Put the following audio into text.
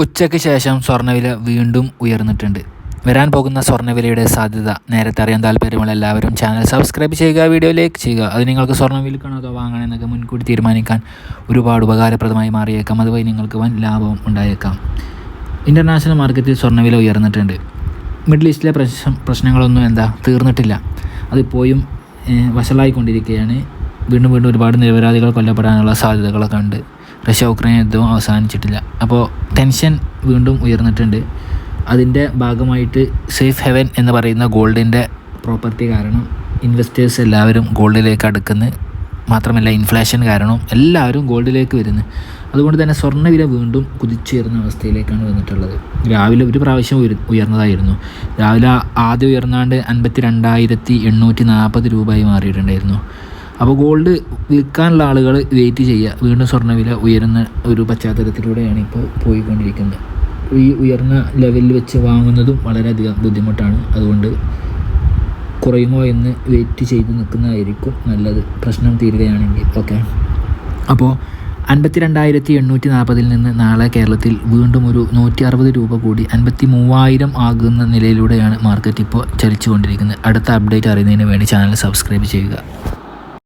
ഉച്ചയ്ക്ക് ശേഷം സ്വർണവില വീണ്ടും ഉയർന്നിട്ടുണ്ട്. വരാൻ പോകുന്ന സ്വർണവിലയുടെ സാധ്യത. നേരത്തെ അറിയാൻ താല്പര്യമുള്ള എല്ലാവരും ചാനൽ സബ്സ്ക്രൈബ് ചെയ്യുക വീഡിയോ ലൈക്ക് ചെയ്യുക. അത് നിങ്ങൾക്ക് സ്വർണം വിൽക്കണോ അതോ വാങ്ങണോ എന്നൊക്കെ മുൻകൂട്ടി തീരുമാനിക്കാൻ ഒരുപാട് ഉപകാരപ്രദമായി മാറിയേക്കാം. അതുവഴി നിങ്ങൾക്ക് വൻ ലാഭം ഉണ്ടായേക്കാം. ഇന്റർനാഷണൽ മാർക്കറ്റിൽ സ്വർണവില ഉയർന്നിട്ടുണ്ട്. മിഡിൽ ഈസ്റ്റിലെ പ്രശ്നം പ്രശ്നങ്ങളൊന്നും എന്താ? തീർന്നിട്ടില്ല. അതിപ്പോഴും വഷളായിക്കൊണ്ടിരിക്കുകയാണ്. വീണ്ടും വീണ്ടും ഒരുപാട് നിരപരാധികൾ കൊല്ലപ്പെടാനുള്ള സാധ്യതകളൊക്കെ ഉണ്ട്. റഷ്യ ഉക്രൈൻ യുദ്ധവും അവസാനിച്ചിട്ടില്ല. അപ്പോൾ ടെൻഷൻ വീണ്ടും ഉയർന്നിട്ടുണ്ട്. അതിന്റെ ഭാഗമായിട്ട് സേഫ് ഹെവൻ എന്ന് പറയുന്ന ഗോൾഡിന്റെ പ്രോപ്പർട്ടി കാരണം ഇൻവെസ്റ്റേഴ്സ് എല്ലാവരും ഗോൾഡിലേക്ക് അടുക്കുന്നു. മാത്രമല്ല ഇൻഫ്ലേഷൻ കാരണം എല്ലാവരും ഗോൾഡിലേക്ക് വരുന്നു. അതുകൊണ്ട് തന്നെ സ്വർണവില വീണ്ടും കുതിച്ചുയർന്ന അവസ്ഥയിലേക്കാണ് വന്നിട്ടുള്ളത്. രാവിലെ ഒരു പ്രാവശ്യം ഉയർന്നതായിരുന്നു. രാവിലെ ആദ്യം ഉയർന്നാണ്ട് അൻപത്തി രണ്ടായിരത്തി എണ്ണൂറ്റി നാൽപ്പത് രൂപയായി മാറിയിട്ടുണ്ടായിരുന്നു. അപ്പോൾ ഗോൾഡ് വിൽക്കാനുള്ള ആളുകൾ വെയിറ്റ് ചെയ്യുക. വീണ്ടും സ്വർണവില ഉയരുന്ന ഒരു പശ്ചാത്തലത്തിലൂടെയാണ് ഇപ്പോൾ പോയിക്കൊണ്ടിരിക്കുന്നത്. ഈ ഉയർന്ന ലെവലിൽ വെച്ച് വാങ്ങുന്നതും വളരെയധികം ബുദ്ധിമുട്ടാണ്. അതുകൊണ്ട് കുറയുമോ എന്ന് വെയിറ്റ് ചെയ്ത് നിൽക്കുന്നതായിരിക്കും നല്ലത്. പ്രശ്നം തീരുകയാണെങ്കിൽ. ഓക്കെ. അപ്പോൾ അൻപത്തി രണ്ടായിരത്തി എണ്ണൂറ്റി നാൽപ്പതിൽ നിന്ന് നാളെ കേരളത്തിൽ വീണ്ടും ഒരു നൂറ്റി അറുപത് രൂപ കൂടി അൻപത്തി മൂവായിരം ആകുന്ന നിലയിലൂടെയാണ് മാർക്കറ്റ് ഇപ്പോൾ ചലിച്ചുകൊണ്ടിരിക്കുന്നത്. അടുത്ത അപ്ഡേറ്റ് അറിയുന്നതിന് വേണ്ടി ചാനൽ സബ്സ്ക്രൈബ് ചെയ്യുക.